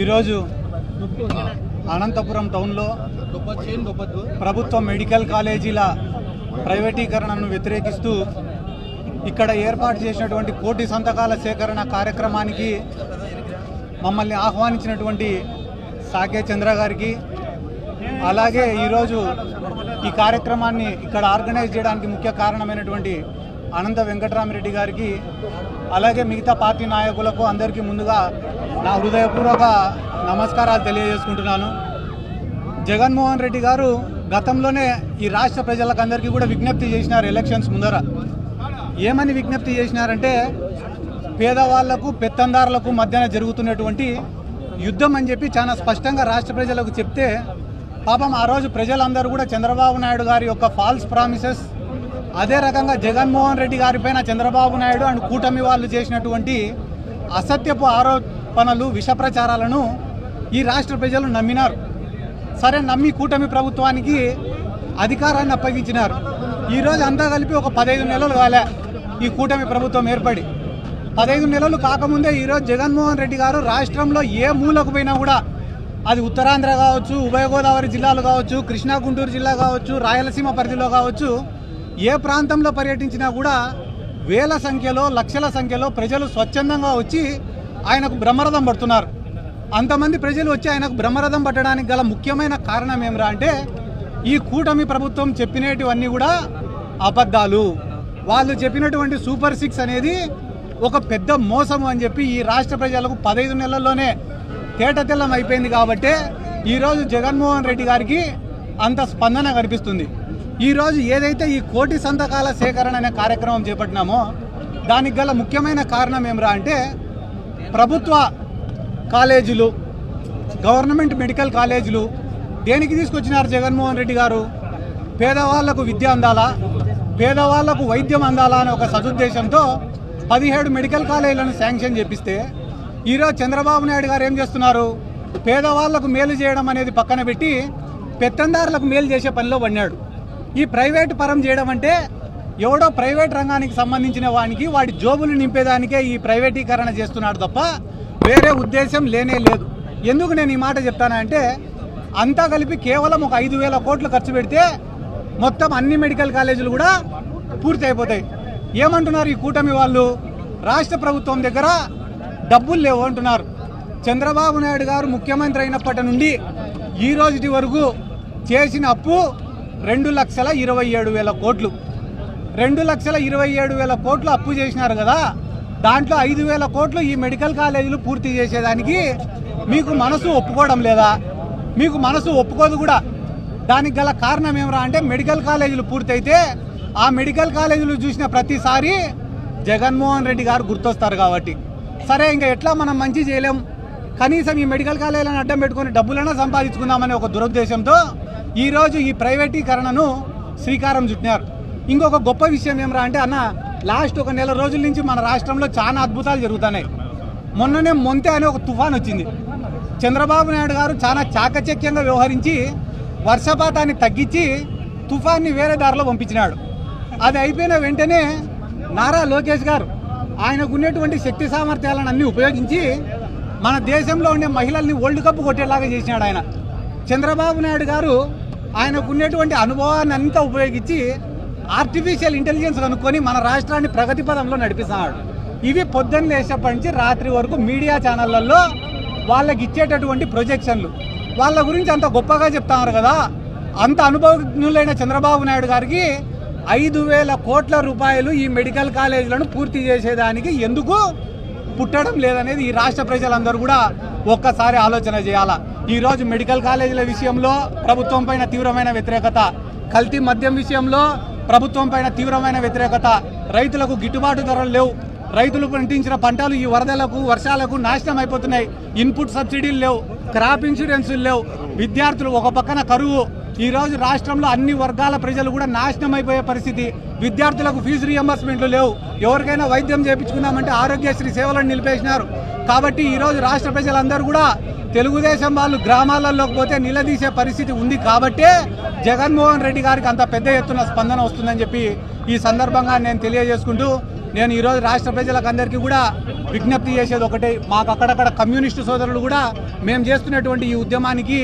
ఈరోజు అనంతపురం టౌన్లో ప్రభుత్వ మెడికల్ కాలేజీల ప్రైవేటీకరణను వ్యతిరేకిస్తూ ఇక్కడ ఏర్పాటు చేసినటువంటి కోటి సంతకాల సేకరణ కార్యక్రమానికి మమ్మల్ని ఆహ్వానించినటువంటి సాకే చంద్ర గారికి. అలాగే ఈరోజు ఈ కార్యక్రమాన్ని ఇక్కడ ఆర్గనైజ్ చేయడానికి ముఖ్య కారణమైనటువంటి అనంత వెంకటరామిరెడ్డి గారికి అలాగే మిగతా పార్టీ నాయకులకు అందరికీ ముందుగా నా హృదయపూర్వక నమస్కారాలు తెలియజేసుకుంటున్నాను. జగన్మోహన్ రెడ్డి గారు గతంలోనే ఈ రాష్ట్ర ప్రజలకందరికీ కూడా విజ్ఞప్తి చేసినారు ఎలక్షన్స్ ముందర. ఏమని విజ్ఞప్తి చేసినారంటే పేదవాళ్ళకు పెత్తందారులకు మధ్యన జరుగుతున్నటువంటి యుద్ధం అని చెప్పి చాలా స్పష్టంగా రాష్ట్ర ప్రజలకు చెప్తే పాపం ఆ రోజు ప్రజలందరూ కూడా చంద్రబాబు నాయుడు గారి యొక్క ఫాల్స్ ప్రామిసెస్ అదే రకంగా జగన్మోహన్ రెడ్డి గారిపైన చంద్రబాబు నాయుడు అండ్ కూటమి వాళ్ళు చేసినటువంటి అసత్యపు ఆరోపణలు విష ప్రచారాలను ఈ రాష్ట్ర ప్రజలు నమ్మినారు. సరే నమ్మి కూటమి ప్రభుత్వానికి అధికారాన్ని అప్పగించినారు. ఈరోజు అంతా కలిపి ఒక పదహైదు నెలలు కాలే ఈ కూటమి ప్రభుత్వం ఏర్పడి. పదహైదు నెలలు కాకముందే ఈరోజు జగన్మోహన్ రెడ్డి గారు రాష్ట్రంలో ఏ మూలకు పోయినా కూడా అది ఉత్తరాంధ్ర కావచ్చు ఉభయ గోదావరి జిల్లాలు కావచ్చు కృష్ణా గుంటూరు జిల్లా కావచ్చు రాయలసీమ పరిధిలో కావచ్చు ఏ ప్రాంతంలో పర్యటించినా కూడా వేల సంఖ్యలో లక్షల సంఖ్యలో ప్రజలు స్వచ్ఛందంగా వచ్చి ఆయనకు బ్రహ్మరథం పడుతున్నారు. అంతమంది ప్రజలు వచ్చి ఆయనకు బ్రహ్మరథం పట్టడానికి గల ముఖ్యమైన కారణం ఏమిరా అంటే ఈ కూటమి ప్రభుత్వం చెప్పినటువన్నీ కూడా అబద్ధాలు. వాళ్ళు చెప్పినటువంటి సూపర్ సిక్స్ అనేది ఒక పెద్ద మోసం అని చెప్పి ఈ రాష్ట్ర ప్రజలకు పదహైదు నెలల్లోనే తేటతెల్లం అయిపోయింది కాబట్టే ఈరోజు జగన్మోహన్ రెడ్డి గారికి అంత స్పందన కనిపిస్తుంది. ఈరోజు ఏదైతే ఈ కోటి సంతకాల సేకరణ అనే కార్యక్రమం చేపట్టినామో దానికి గల ముఖ్యమైన కారణం ఏమిరా అంటే ప్రభుత్వ కాలేజీలు గవర్నమెంట్ మెడికల్ కాలేజీలు దేనికి తీసుకొచ్చినారు జగన్మోహన్ రెడ్డి గారు? పేదవాళ్ళకు విద్య అందాలా? పేదవాళ్ళకు వైద్యం అందాలా అనే ఒక సదుద్దేశంతో పదిహేడు మెడికల్ కాలేజీలను శాంక్షన్ చేపిస్తే ఈరోజు చంద్రబాబు నాయుడు గారు ఏం చేస్తున్నారు? పేదవాళ్ళకు మేలు చేయడం అనేది పక్కన పెట్టి పెత్తందారులకు మేలు చేసే పనిలో పడినాడు. ఈ ప్రైవేట్ పరం చేయడం అంటే ఎవడో ప్రైవేట్ రంగానికి సంబంధించిన వానికి వాడి జోబులు నింపేదానికే ఈ ప్రైవేటీకరణ చేస్తున్నాడు తప్ప వేరే ఉద్దేశం లేనే లేదు. ఎందుకు నేను ఈ మాట చెప్తానంటే అంతా కలిపి కేవలం ఒక ఐదు వేల కోట్లు ఖర్చు పెడితే మొత్తం అన్ని మెడికల్ కాలేజీలు కూడా పూర్తి అయిపోతాయి ఏమంటున్నారు ఈ కూటమి వాళ్ళు? రాష్ట్ర ప్రభుత్వం దగ్గర డబ్బులు లేవు అంటున్నారు. చంద్రబాబు నాయుడు గారు ముఖ్యమంత్రి అయినప్పటి నుండి ఈ రోజుటి వరకు చేసిన అప్పు రెండు లక్షల ఇరవై ఏడు వేల కోట్లు. రెండు లక్షల ఇరవై ఏడు వేల కోట్లు అప్పు చేసినారు కదా దాంట్లో ఐదు వేల కోట్లు ఈ మెడికల్ కాలేజీలు పూర్తి చేసేదానికి మీకు మనసు ఒప్పుకోవడం లేదా? మీకు మనసు ఒప్పుకోదు కూడా. దానికి గల కారణం ఏమరా అంటే మెడికల్ కాలేజీలు పూర్తయితే ఆ మెడికల్ కాలేజీలు చూసిన ప్రతిసారి జగన్మోహన్ రెడ్డి గారు గుర్తొస్తారు కాబట్టి. సరే ఇంకా ఎట్లా మనం మంచి చేయలేం? కనీసం ఈ మెడికల్ కాలేజీలను అడ్డం పెట్టుకుని డబ్బులైనా సంపాదించుకుందామనే ఒక దురుద్దేశంతో ఈరోజు ఈ ప్రైవేటీకరణను శ్రీకారం చుట్టినారు. ఇంకొక గొప్ప విషయం ఏమరా అంటే అన్న లాస్ట్ ఒక నెల రోజుల నుంచి మన రాష్ట్రంలో చాలా అద్భుతాలు జరుగుతున్నాయి. మొన్ననే మొంతే అనే ఒక తుఫాన్ వచ్చింది. చంద్రబాబు నాయుడు గారు చాలా చాకచక్యంగా వ్యవహరించి వర్షపాతాన్ని తగ్గించి తుఫాన్ని వేరే దారిలో పంపించినాడు. అది అయిపోయిన వెంటనే నారా లోకేష్ గారు ఆయనకు ఉన్నటువంటి శక్తి సామర్థ్యాలను అన్ని ఉపయోగించి మన దేశంలో ఉండే మహిళల్ని వరల్డ్ కప్ కొట్టేలాగా చేసినాడు ఆయన. చంద్రబాబు నాయుడు గారు ఆయనకు ఉన్నటువంటి అనుభవాన్ని అంతా ఉపయోగించి ఆర్టిఫిషియల్ ఇంటెలిజెన్స్ కనుక్కొని మన రాష్ట్రాన్ని ప్రగతి పదంలో నడిపిస్తున్నాడు. ఇవి పొద్దున్న లేచేప్పటి నుంచి రాత్రి వరకు మీడియా ఛానళ్ళలో వాళ్ళకి ఇచ్చేటటువంటి ప్రొజెక్షన్లు. వాళ్ళ గురించి అంత గొప్పగా చెప్తున్నారు కదా. అంత అనుభవజ్ఞులైన చంద్రబాబు నాయుడు గారికి ఐదు వేల కోట్ల రూపాయలు ఈ మెడికల్ కాలేజీలను పూర్తి చేసేదానికి ఎందుకు పుట్టడం లేదనేది ఈ రాష్ట్ర ప్రజలందరూ కూడా ఒక్కసారి ఆలోచన చేయాలా. ఈరోజు మెడికల్ కాలేజీల విషయంలో ప్రభుత్వం పైన తీవ్రమైన వ్యతిరేకత. కల్తీ మద్యం విషయంలో ప్రభుత్వం పైన తీవ్రమైన వ్యతిరేకత. రైతులకు గిట్టుబాటు ధరలు లేవు. రైతులు పండించిన పంటలు ఈ వరదలకు వర్షాలకు నాశనం అయిపోతున్నాయి. ఇన్పుట్ సబ్సిడీలు లేవు. క్రాప్ ఇన్సూరెన్సులు లేవు. విద్యార్థులు ఒక పక్కన కరువు. ఈరోజు రాష్ట్రంలో అన్ని వర్గాల ప్రజలు కూడా నాశనం అయిపోయే పరిస్థితి. విద్యార్థులకు ఫీజు రియంబర్స్మెంట్లు లేవు. ఎవరికైనా వైద్యం చేయించుకున్నామంటే ఆరోగ్యశ్రీ సేవలను నిలిపేసినారు. కాబట్టి ఈరోజు రాష్ట్ర ప్రజలందరూ కూడా తెలుగుదేశం వాళ్ళు గ్రామాలలోకి పోతే నిలదీసే పరిస్థితి ఉంది కాబట్టే జగన్మోహన్ రెడ్డి గారికి అంత పెద్ద ఎత్తున స్పందన వస్తుందని చెప్పి ఈ సందర్భంగా నేను తెలియజేసుకుంటూ నేను ఈరోజు రాష్ట్ర ప్రజలకు అందరికీ కూడా విజ్ఞప్తి చేసేది ఒకటే. మాకు అక్కడక్కడ కమ్యూనిస్టు సోదరులు కూడా మేము చేస్తున్నటువంటి ఈ ఉద్యమానికి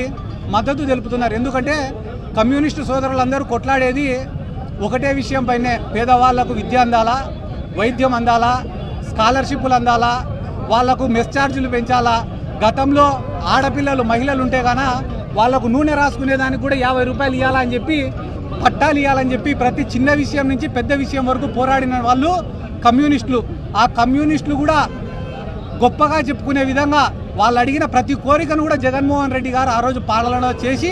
మద్దతు తెలుపుతున్నారు. ఎందుకంటే కమ్యూనిస్టు సోదరులందరూ కొట్లాడేది ఒకటే విషయం పైనే. పేదవాళ్ళకు విద్య అందాలా? వైద్యం అందాలా? స్కాలర్షిప్లు అందాలా? వాళ్ళకు మెస్ ఛార్జీలు పెంచాలా? గతంలో ఆడపిల్లలు మహిళలు ఉంటే గాన వాళ్ళకు నూనె రాసుకునేదానికి కూడా యాభై రూపాయలు ఇవ్వాలని చెప్పి పట్టాలు ఇవ్వాలని చెప్పి ప్రతి చిన్న విషయం నుంచి పెద్ద విషయం వరకు పోరాడిన వాళ్ళు కమ్యూనిస్టులు. ఆ కమ్యూనిస్టులు కూడా గొప్పగా చెప్పుకునే విధంగా వాళ్ళు అడిగిన ప్రతి కోరికను కూడా జగన్మోహన్ రెడ్డి గారు ఆ రోజు పాలనలో చేసి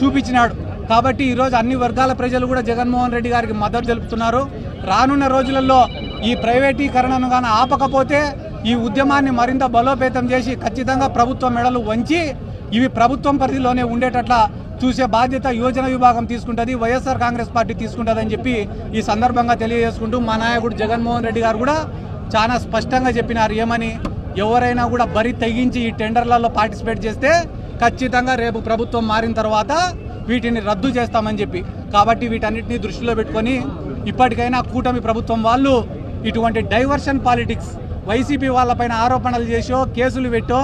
చూపించినాడు. కాబట్టి ఈరోజు అన్ని వర్గాల ప్రజలు కూడా జగన్మోహన్ రెడ్డి గారికి మద్దతు తెలుపుతున్నారు. రానున్న రోజులలో ఈ ప్రైవేటీకరణను కానీ ఆపకపోతే ఈ ఉద్యమాన్ని మరింత బలోపేతం చేసి ఖచ్చితంగా ప్రభుత్వం మెడలు వంచి ఇవి ప్రభుత్వం పరిధిలోనే ఉండేటట్లా చూసే బాధ్యత యోజన విభాగం తీసుకుంటుంది వైఎస్ఆర్ కాంగ్రెస్ పార్టీ తీసుకుంటుందని చెప్పి ఈ సందర్భంగా తెలియజేసుకుంటూ మా నాయకుడు జగన్మోహన్ రెడ్డి గారు కూడా చాలా స్పష్టంగా చెప్పినారు. ఏమని? ఎవరైనా కూడా బరి తెగించి ఈ టెండర్లలో పార్టిసిపేట్ చేస్తే ఖచ్చితంగా రేపు ప్రభుత్వం మారిన తర్వాత వీటిని రద్దు చేస్తామని చెప్పి. కాబట్టి వీటన్నిటిని దృష్టిలో పెట్టుకొని ఇప్పటికైనా కూటమి ప్రభుత్వం వాళ్ళు ఇటువంటి డైవర్షన్ పాలిటిక్స్ వైసీపీ వాళ్ళపైన ఆరోపణలు చేసో కేసులు పెట్టో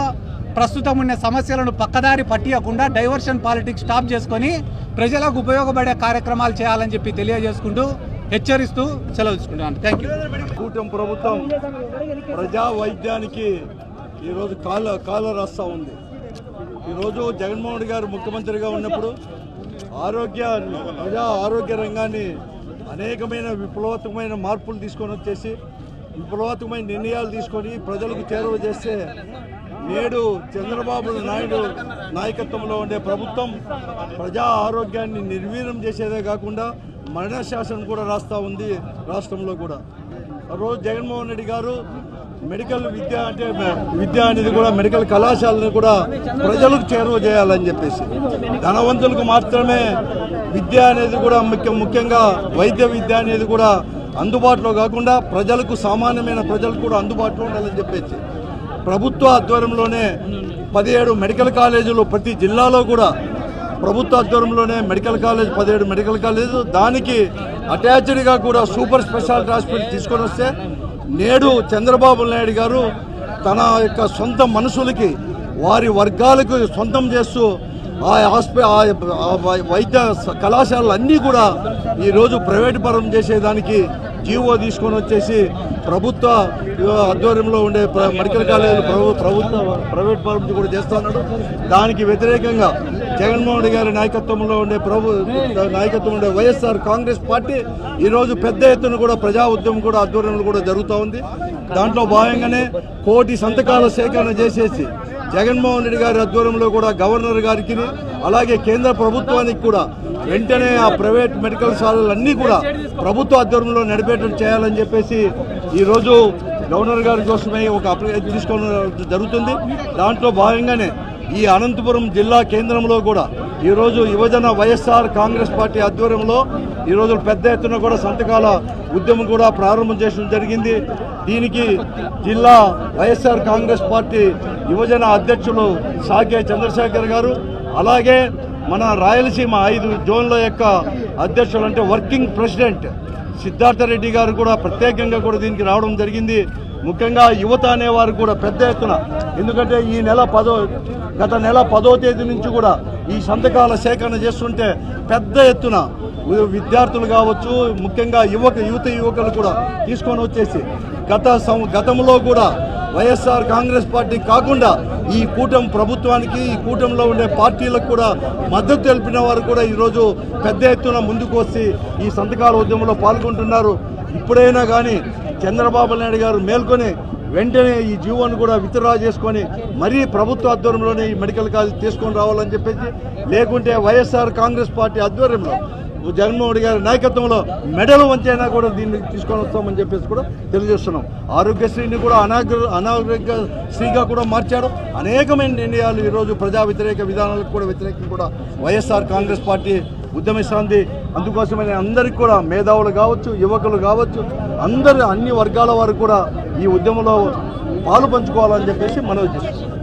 ప్రస్తుతం ఉన్న సమస్యలను పక్కదారి పట్టియకుండా డైవర్షన్ పాలిటిక్స్ స్టాప్ చేసుకొని ప్రజలకు ఉపయోగపడే కార్యక్రమాలు చేయాలని చెప్పి తెలియజేసుకుంటూ హెచ్చరిస్తూ సెలవుకుంటున్నాను థ్యాంక్ యూ కూటమి ప్రభుత్వం ప్రజా వైద్యానికి ఈరోజు కాల కాల రాస్తా ఉంది. ఈరోజు జగన్మోహన్ రెడ్డి గారు ముఖ్యమంత్రిగా ఉన్నప్పుడు ఆరోగ్య ప్రజా ఆరోగ్య రంగాన్ని అనేకమైన విప్లవాత్మకమైన మార్పులు తీసుకొని వచ్చేసి విప్లవాత్మకమైన నిర్ణయాలు తీసుకొని ప్రజలకు చేరువ చేస్తే నేడు చంద్రబాబు నాయుడు నాయకత్వంలో ఉండే ప్రభుత్వం ప్రజా ఆరోగ్యాన్ని నిర్వీర్యం చేసేదే కాకుండా మరణ శాసనం కూడా రాస్తా ఉంది రాష్ట్రంలో కూడా. ఆ రోజు జగన్మోహన్ రెడ్డి గారు మెడికల్ విద్య అంటే విద్య అనేది కూడా మెడికల్ కళాశాలను కూడా ప్రజలకు చేరువ చేయాలని చెప్పేసి. ధనవంతులకు మాత్రమే విద్య అనేది కూడా ముఖ్య ముఖ్యంగా వైద్య విద్య అనేది కూడా అందుబాటులో కాకుండా ప్రజలకు సామాన్యమైన ప్రజలకు కూడా అందుబాటులో ఉండాలని చెప్పేసి. ప్రభుత్వ ఆధ్వర్యంలోనే పదిహేడు మెడికల్ కాలేజీలు ప్రతి జిల్లాలో కూడా ప్రభుత్వ ఆధ్వర్యంలోనే మెడికల్ కాలేజ్ పదిహేడు మెడికల్ కాలేజ్ దానికి అటాచ్డ్గా కూడా సూపర్ స్పెషాలిటీ హాస్పిటల్ తీసుకొని వస్తే నేడు చంద్రబాబు నాయుడు గారు తన యొక్క సొంత మనుషులకి వారి వర్గాలకు సొంతం చేస్తూ ఆ హాస్పి ఆ వైద్య కళాశాలలు అన్నీ కూడా ఈరోజు ప్రైవేట్ పరం చేసేదానికి జీవో తీసుకొని వచ్చేసి ప్రభుత్వ ఆధ్వర్యంలో ఉండే మెడికల్ కాలేజీలు ప్రభు ప్రభుత్వ ప్రైవేట్ ఫార్మసీ కూడా చేస్తున్నాడు దానికి వ్యతిరేకంగా జగన్మోహన్ రెడ్డి గారి నాయకత్వంలో ఉండే ప్రభు నాయకత్వం ఉండే వైఎస్ఆర్ కాంగ్రెస్ పార్టీ ఈరోజు పెద్ద ఎత్తున కూడా ప్రజా ఉద్యమం కూడా ఆధ్వర్యంలో కూడా జరుగుతూ ఉంది. దాంట్లో భాగంగానే కోటి సంతకాల సేకరణ చేసేసి జగన్మోహన్ రెడ్డి గారి ఆధ్వర్యంలో కూడా గవర్నర్ గారికి అలాగే కేంద్ర ప్రభుత్వానికి కూడా వెంటనే ఆ ప్రైవేట్ మెడికల్ శాలలన్నీ కూడా ప్రభుత్వ ఆధ్వర్యంలో నడిపేటట్టు చేయాలని చెప్పేసి ఈరోజు గవర్నర్ గారి కోసమే ఒక అప్లికేషన్ తీసుకోవడం జరుగుతుంది. దాంట్లో భాగంగానే ఈ అనంతపురం జిల్లా కేంద్రంలో కూడా ఈరోజు యువజన వైఎస్ఆర్ కాంగ్రెస్ పార్టీ ఆధ్వర్యంలో ఈరోజు పెద్ద ఎత్తున కూడా సంతకాల ఉద్యమం కూడా ప్రారంభం చేయడం జరిగింది. దీనికి జిల్లా వైఎస్ఆర్ కాంగ్రెస్ పార్టీ యువజన అధ్యక్షులు సాకే చంద్రశేఖర్ గారు అలాగే మన రాయలసీమ ఐదు జోన్ల యొక్క అధ్యక్షులు అంటే వర్కింగ్ ప్రెసిడెంట్ సిద్ధార్థ రెడ్డి గారు కూడా ప్రత్యేకంగా కూడా దీనికి రావడం జరిగింది. ముఖ్యంగా యువత అనేవారు కూడా పెద్ద ఎత్తున. ఎందుకంటే ఈ నెల పదో గత నెల పదో తేదీ నుంచి కూడా ఈ సంతకాల సేకరణ చేస్తుంటే పెద్ద ఎత్తున విద్యార్థులు కావచ్చు ముఖ్యంగా యువక యువత యువకులు కూడా తీసుకొని వచ్చేసి గత సం- గతంలో కూడా వైఎస్ఆర్ కాంగ్రెస్ పార్టీ కాకుండా ఈ కూటమి ప్రభుత్వానికి ఈ కూటమిలో ఉండే పార్టీలకు కూడా మద్దతు తెలిపిన వారు కూడా ఈరోజు పెద్ద ఎత్తున ముందుకు వచ్చి ఈ సంతకాల ఉద్యమంలో పాల్గొంటున్నారు. ఇప్పుడైనా కానీ చంద్రబాబు నాయుడు గారు మేల్కొని వెంటనే ఈ జీవోను కూడా విత్డ్రా చేసుకొని మరీ ప్రభుత్వ ఆధ్వర్యంలోనే ఈ మెడికల్ కాలేజ్ తీసుకొని రావాలని చెప్పేసి లేకుంటే వైఎస్ఆర్ కాంగ్రెస్ పార్టీ ఆధ్వర్యంలో జగన్మోహన్ గారి నాయకత్వంలో మెడల్ వంచైనా కూడా దీన్ని తీసుకొని వస్తామని చెప్పేసి కూడా తెలియజేస్తున్నాం. ఆరోగ్యశ్రీని కూడా అనాగ్ర అనారోగ్య శ్రీగా కూడా మార్చాడు అనేకమైన నిర్ణయాలు ఈరోజు ప్రజా వ్యతిరేక విధానాలకు కూడా వ్యతిరేకం కూడా వైఎస్ఆర్ కాంగ్రెస్ పార్టీ ఉద్యమిస్తోంది అందుకోసమని అందరికీ కూడా మేధావులు కావచ్చు యువకులు కావచ్చు అందరు అన్ని వర్గాల వారు కూడా ఈ ఉద్యమంలో పాలు పంచుకోవాలని చెప్పేసి మనవి చేస్తున్నాం.